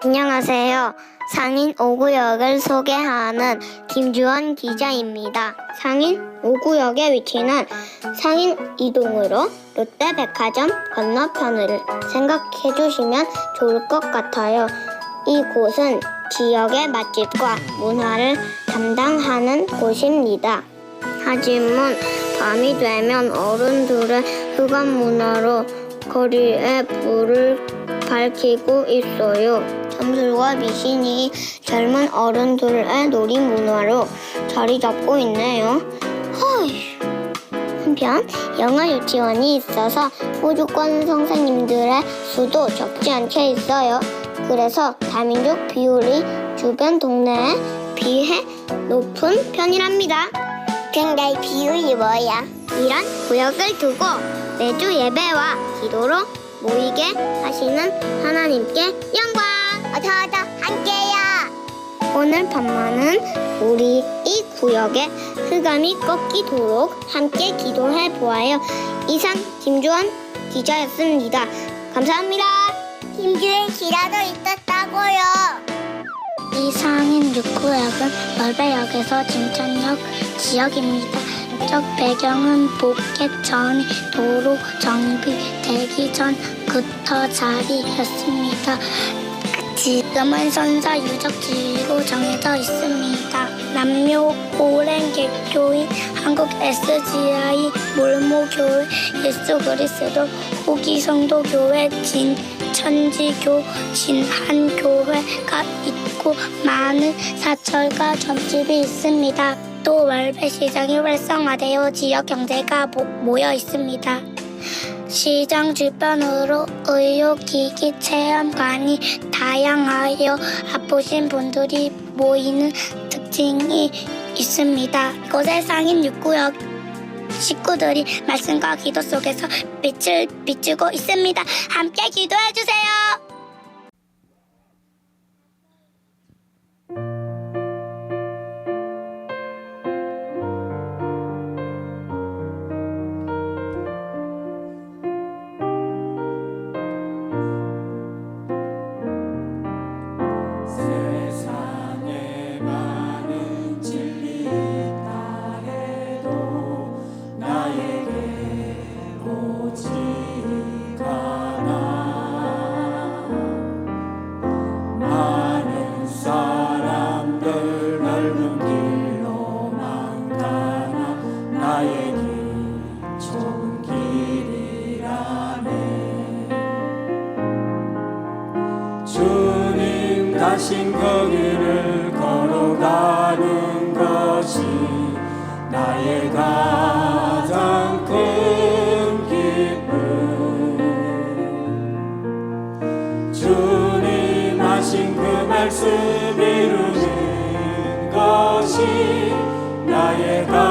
안녕하세요. 상인 5구역을 소개하는 김주원 기자입니다. 상인 5구역의 위치는 상인 이동으로 롯데백화점 건너편을 생각해 주시면 좋을 것 같아요. 이곳은 지역의 맛집과 문화를 담당하는 곳입니다. 하지만 밤이 되면 어른들의 흑암 문화로 거리에 불을 밝히고 있어요. 점술과 미신이 젊은 어른들의 놀이 문화로 자리 잡고 있네요. 허이. 한편 영어 유치원이 있어서 보조권 선생님들의 수도 적지 않게 있어요. 그래서 다민족 비율이 주변 동네에 비해 높은 편이랍니다. 근데 비율이 뭐야? 이런 구역을 두고 매주 예배와 기도로 모이게 하시는 하나님께 영광! 어서 어서 함께요! 오늘 밤만은 우리 이 구역에 흑암이 꺾이도록 함께 기도해 보아요. 이상 김주원 기자였습니다. 감사합니다. 김주원 기자도 있었다고요. 이상인 6구역은 멀배역에서 진천역 지역입니다. 적 배경은 복개 전이 도로 정비 되기 전부터 자리였습니다. 지금은 선사 유적지로 정해져 있습니다. 남묘 오랜 개교인 한국 SGI 몰모교회 예수 그리스도 후기 성도교회 진 천지교 진한교회가 있고 많은 사철과 점집이 있습니다. 또 월배시장이 활성화되어 지역 경제가 모, 모여 있습니다. 시장 주변으로 의료기기 체험관이 다양하여 아프신 분들이 모이는 특징이 있습니다. 이곳의 상인 6구역 식구들이 말씀과 기도 속에서 빛을 비추고 있습니다. 함께 기도해 주세요. 주님 가신 거기를 걸어가는 것이 나의 가장 큰 기쁨. 주님 하신 그 말씀 이루는 것이 나의 가